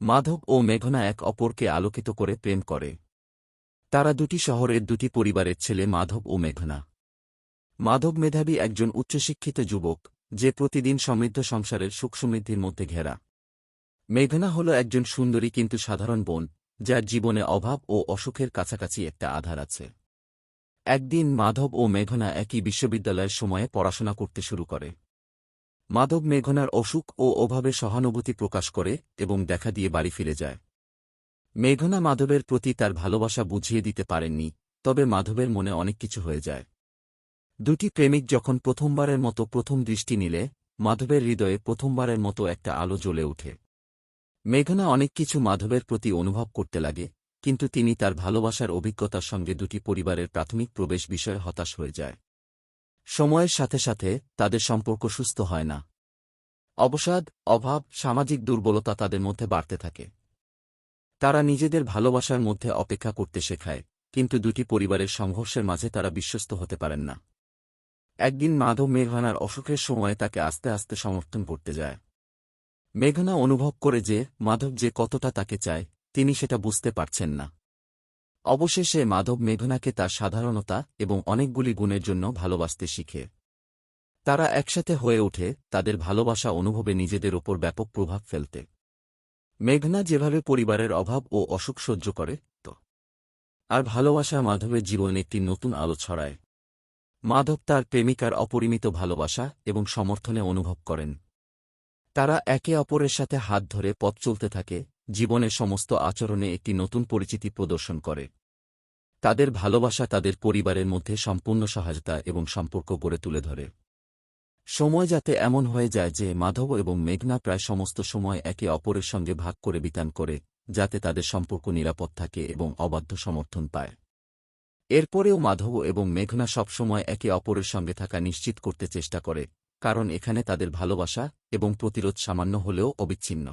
মাধব ও মেঘনা এক অপরকে আলোকিত করে প্রেম করে। তারা দুটি শহরের দুটি পরিবারের ছেলে মাধব ও মেঘনা। মাধব মেধাবী একজন উচ্চশিক্ষিত যুবক, যে প্রতিদিন সমৃদ্ধ সংসারের সুখ সমৃদ্ধির মধ্যে ঘেরা। মেঘনা হল একজন সুন্দরী কিন্তু সাধারণ বোন, যার জীবনে অভাব ও অসুখের কাছাকাছি একটা আধার আছে। একদিন মাধব ও মেঘনা একই বিশ্ববিদ্যালয়ের সময়ে পড়াশোনা করতে শুরু করে। মাধব মেঘনার অসুখ ও অভাবে সহানুভূতি প্রকাশ করে এবং দেখা দিয়ে বাড়ি ফিরে যায়। মেঘনা মাধবের প্রতি তার ভালোবাসা বুঝিয়ে দিতে পারেননি, তবে মাধবের মনে অনেক কিছু হয়ে যায়। দুটি প্রেমিক যখন প্রথমবারের মতো প্রথম দৃষ্টি নিলে, মাধবের হৃদয়ে প্রথমবারের মতো একটা আলো জ্বলে ওঠে। মেঘনা অনেক কিছু মাধবের প্রতি অনুভব করতে লাগে, কিন্তু তিনি তার ভালোবাসার অভিজ্ঞতার সঙ্গে দুটি পরিবারের প্রাথমিক প্রবেশ বিষয়ে হতাশ হয়ে যায়। সময়ের সাথে সাথে তাদের সম্পর্ক সুস্থ হয় না। অবসাদ, অভাব, সামাজিক দুর্বলতা তাদের মধ্যে বাড়তে থাকে। তারা নিজেদের ভালোবাসার মধ্যে অপেক্ষা করতে শেখায়, কিন্তু দুটি পরিবারের সংঘর্ষের মাঝে তারা বিশ্বস্ত হতে পারেন না। একদিন মাধব মেঘনার অসুখের সময়ে তাকে আস্তে আস্তে সমর্থন করতে যায়। মেঘনা অনুভব করে যে মাধব যে কতটা তাকে চায়, তিনি সেটা বুঝতে পারছেন না। অবশেষে মাধব মেঘনাকে তার সাধারণতা এবং অনেকগুলি গুণের জন্য ভালোবাসতে শিখে। তারা একসাথে হয়ে ওঠে, তাদের ভালোবাসা অনুভবে নিজেদের ওপর ব্যাপক প্রভাব ফেলতে। মেঘনা যেভাবে পরিবারের অভাব ও অসুখ সহ্য করে, তো। আর ভালোবাসা মাধবের জীবনে একটি নতুন আলো ছড়ায়। মাধব তার প্রেমিকার অপরিমিত ভালোবাসা এবং সমর্থনে অনুভব করেন। তারা একে অপরের সাথে হাত ধরে পথ চলতে থাকে, জীবনের সমস্ত আচরণে একটি নতুন পরিচিতি প্রদর্শন করে। তাদের ভালোবাসা তাদের পরিবারের মধ্যে সম্পূর্ণ সহায়তা এবং সম্পর্ক গড়ে তুলে ধরে। সময় যাতে এমন হয়ে যায় যে মাধব এবং মেঘনা প্রায় সমস্ত সময় একে অপরের সঙ্গে ভাগ করে বিতান করে, যাতে তাদের সম্পর্ক নিরাপদ থাকে এবং অবাধ্য সমর্থন পায়। এরপরেও মাধব এবং মেঘনা সবসময় একে অপরের সঙ্গে থাকা নিশ্চিত করতে চেষ্টা করে, কারণ এখানে তাদের ভালোবাসা এবং প্রতিরোধ সামান্য হলেও অবিচ্ছিন্ন।